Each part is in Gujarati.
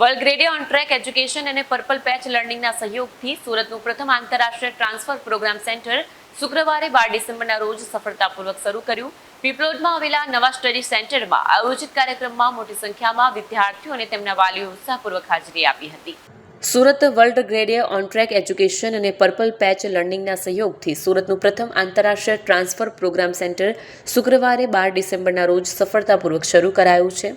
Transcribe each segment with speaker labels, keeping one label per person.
Speaker 1: World Grad on track education અને પર્પલ પેચ લર્નિંગના સહયોગથી સુરતનું પ્રથમ આંતરરાષ્ટ્રીય ટ્રાન્સફર પ્રોગ્રામ સેન્ટર શુક્રવારે બાર ડિસેમ્બરના રોજ સફળતાપૂર્વક શરૂ કર્યું. પીપલોદમાં આવેલા નવા સ્ટડી સેન્ટરમાં આયોજિત કાર્યક્રમમાં મોટી સંખ્યામાં વિદ્યાર્થીઓ અને તેમના વાલીઓ ઉત્સાહપૂર્વક હાજરી આપી હતી. Surat World Grad on track education અને પર્પલ પેચ લર્નિંગના સહયોગથી સુરતનું પ્રથમ આંતરરાષ્ટ્રીય ટ્રાન્સફર પ્રોગ્રામ સેન્ટર શુક્રવારે બાર ડિસેમ્બરના રોજ સફળતાપૂર્વક શરૂ કરાયું છે.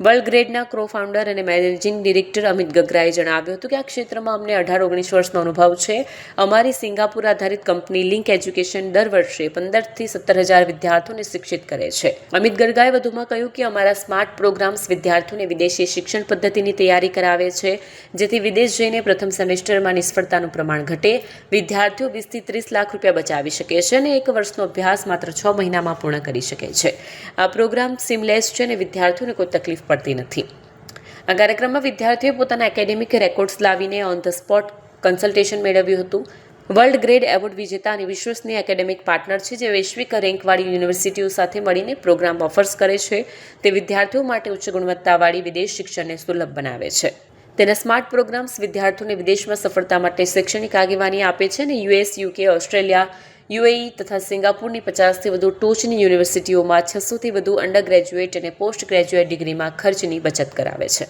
Speaker 1: વર્લ્ડ ગ્રેડના ક્રો ફાઉન્ડર અને મેનેજિંગ ડિરેક્ટર અમિત ગગરાએ જણાવ્યું હતું કે આ ક્ષેત્રમાં અમને અઢાર ઓગણીસ વર્ષનો અનુભવ છે. અમારી સિંગાપુર આધારિત કંપની લિંક એજ્યુકેશન દર વર્ષે પંદરથી સત્તર હજાર વિદ્યાર્થીઓને શિક્ષિત કરે છે. અમિત ગરગાએ વધુમાં કહ્યું કે અમારા સ્માર્ટ પ્રોગ્રામ્સ વિદ્યાર્થીઓને વિદેશી શિક્ષણ પદ્ધતિની તૈયારી કરાવે છે, જેથી વિદેશ જઈને પ્રથમ સેમેસ્ટરમાં નિષ્ફળતાનું પ્રમાણ ઘટે. વિદ્યાર્થીઓ વીસથી ત્રીસ લાખ રૂપિયા બચાવી શકે છે અને એક વર્ષનો અભ્યાસ માત્ર છ મહિનામાં પૂર્ણ કરી શકે છે. આ પ્રોગ્રામ સિમલેસ છે અને વિદ્યાર્થીઓને કોઈ તકલીફ પડતી નથી. આ કાર્યક્રમમાં વિદ્યાર્થીઓએ પોતાના એકેડેમિક રેકોર્ડ્સ લાવીને ઓન ધ સ્પોટ કન્સલ્ટેશન મેળવ્યું હતું. વર્લ્ડ ગ્રેડ એવોર્ડ વિજેતા અને વિશ્વસનીય એકેડેમિક પાર્ટનર છે જે વૈશ્વિક રેન્કવાળી યુનિવર્સિટીઓ સાથે મળીને પ્રોગ્રામ ઓફર્સ કરે છે. તે વિદ્યાર્થીઓ માટે ઉચ્ચ ગુણવત્તાવાળી વિદેશ શિક્ષણને સુલભ બનાવે છે. તેના સ્માર્ટ પ્રોગ્રામ્સ વિદ્યાર્થીઓને વિદેશમાં સફળતા માટે શૈક્ષણિક આગેવાની આપે છે અને યુએસ યુકે ઓસ્ટ્રેલિયા યુએઈ તથા સિંગાપુરની પચાસથી વધુ ટોચની યુનિવર્સિટીઓમાં છસોથી વધુ અંડર ગ્રેજ્યુએટ અને પોસ્ટ ગ્રેજ્યુએટ ડિગ્રીમાં ખર્ચની બચત કરાવે છે.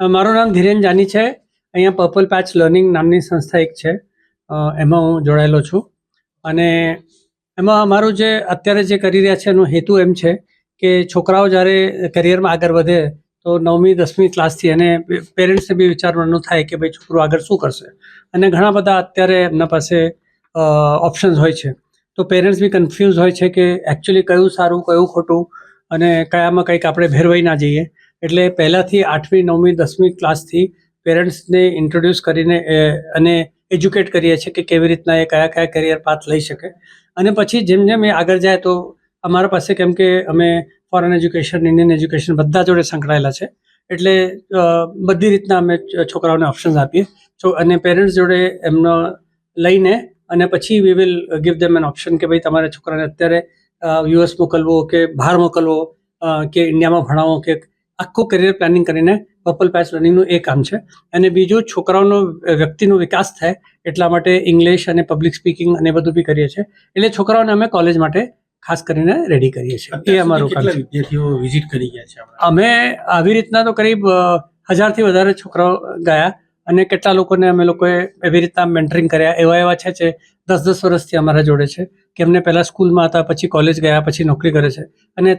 Speaker 2: મારું નામ ધીરેન જાની છે. અહીંયા પર્પલ પેચ લર્નિંગ નામની સંસ્થા એક છે. એમાં હું જોડાયેલો છું. અને એમાં અમારું જે અત્યારે જે કરી રહ્યા છે એનો હેતુ એમ છે કે છોકરાઓ જ્યારે કરિયરમાં આગળ વધે તો નવમી, દસમી ક્લાસથી અને પેરેન્ટ્સને બી વિચારવાનું થાય કે ભાઈ છોકરું આગળ શું કરશે. અને ઘણા બધા અત્યારે એમના પાસે ઓપ્શન્સ હોય છે. તો પેરેન્ટ્સ બી કન્ફ્યુઝ હોય છે કે એકચ્યુઅલી કયું સારું, કયું ખોટું અને કયામાં કંઈક આપણે ભેરવાઈ ના જઈએ. એટલે પહેલાંથી આઠમી, નવમી, દસમી ક્લાસથી પેરેન્ટ્સને ઇન્ટ્રોડ્યુસ કરીને અને એજ્યુકેટ કરીએ છીએ કે કેવી રીતના એ કયા કયા કરિયર પાથ લઈ શકે. અને પછી જેમ જેમ એ આગળ જાય તો અમારા પાસે કેમ કે અમે ફોરેન એજ્યુકેશન ઇન્ડિયન એજ્યુકેશન બધા જોડે સંકળાયેલા છે. એટલે બધી રીતના અમે છોકરાઓને ઓપ્શન્સ આપીએ. છો અને પેરેન્ટ્સ જોડે એમનો લઈને અને પછી we will give them an option કે ભાઈ તમારે છોકરાને અત્યારે યુએસ મોકલવો કે બહાર મોકલવો કે ઇન્ડિયામાં ભણાવો કે આખું કરિયર પ્લાનિંગ કરીને પર્પલ પેચ લર્નિંગનું એ કામ છે. અને બીજું છોકરાઓનો વ્યક્તિનો વિકાસ થાય એટલા માટે ઇંગ્લિશ અને પબ્લિક સ્પીકિંગ અને બધું બી કરીએ છીએ. એટલે છોકરાઓને અમે કોલેજ માટે ખાસ કરીને રેડી કરીએ છીએ. એ અમારું કામ
Speaker 3: વિદ્યાર્થીઓ વિઝિટ કરી ગયા છે
Speaker 2: અમે આવી રીતના તો કરીબ હજારથી વધારે છોકરાઓ ગયા. અને કેટલા લોકોને અમે લોકોએ એવી રીતના મેન્ટરિંગ કર્યા, એવા એવા છે જે દસ દસ વર્ષથી અમારા જોડે છે, કે એમને પહેલાં સ્કૂલમાં હતા, પછી કોલેજ ગયા, પછી નોકરી કરે છે. અને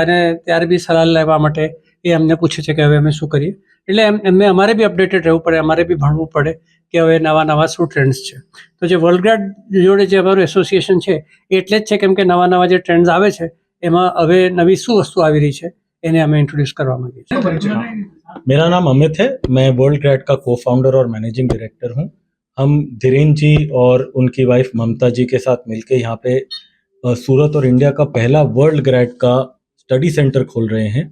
Speaker 2: અને ત્યારે બી સલાહ લેવા માટે એ અમને પૂછે છે કે હવે અમે શું કરીએ. એટલે એમ, એમને અમારે બી અપડેટેડ રહેવું પડે, અમારે બી ભણવું પડે કે હવે નવા નવા શું ટ્રેન્ડ્સ છે. તો જે વર્લ્ડ ગાર્ડ જોડે જે અમારું એસોસિએશન છે, એટલે જ છે કેમ કે નવા નવા જે ટ્રેન્ડ્સ આવે છે, એમાં હવે નવી શું વસ્તુ આવી રહી છે, એને અમે ઇન્ટ્રોડ્યુસ કરવા માંગીએ છીએ.
Speaker 4: मेरा नाम अमित है, मैं वर्ल्ड ग्रैड का को फाउंडर और मैनेजिंग डायरेक्टर हूँ। हम धीरेन जी और उनकी वाइफ ममता जी के साथ मिलकर यहाँ पे सूरत और इंडिया का पहला वर्ल्ड ग्रैड का स्टडी सेंटर खोल रहे हैं।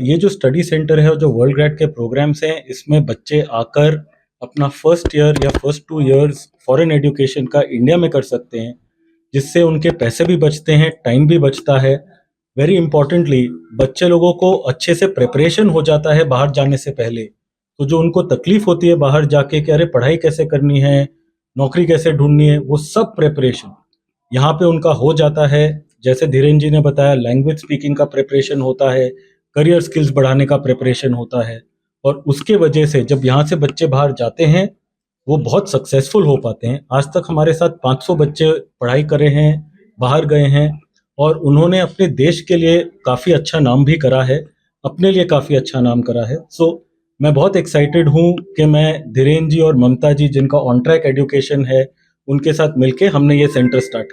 Speaker 4: ये जो स्टडी सेंटर है और जो वर्ल्ड ग्रेड के प्रोग्राम्स हैं, इसमें बच्चे आकर अपना फ़र्स्ट ईयर या first two years foreign education का इंडिया में कर सकते हैं, जिससे उनके पैसे भी बचते हैं टाइम भी बचता है वेरी इंपॉर्टेंटली बच्चे लोगों को अच्छे से प्रिपरेशन हो जाता है बाहर जाने से पहले। तो जो उनको तकलीफ़ होती है बाहर जाके कि अरे पढ़ाई कैसे करनी है, नौकरी कैसे ढूंढनी है, वो सब प्रिपरेशन यहाँ पे उनका हो जाता है, जैसे धीरेन जी ने बताया लैंग्वेज स्पीकिंग का प्रिपरेशन होता है करियर स्किल्स बढ़ाने का प्रिपरेशन होता है। और उसके वजह से जब यहाँ से बच्चे बाहर जाते हैं, वो बहुत सक्सेसफुल हो पाते हैं। आज तक हमारे साथ 500 बच्चे पढ़ाई करे हैं, बाहर गए हैं और उन्होंने अपने देश के लिए काफ़ी अच्छा नाम भी करा है अपने लिए काफ़ी अच्छा नाम करा है। सो so, मैं बहुत एक्साइटेड हूँ कि मैं धीरेन्द्र जी और ममता जी जिनका ऑन ट्रैक एडुकेशन है उनके साथ मिलके हमने ये सेंटर स्टार्ट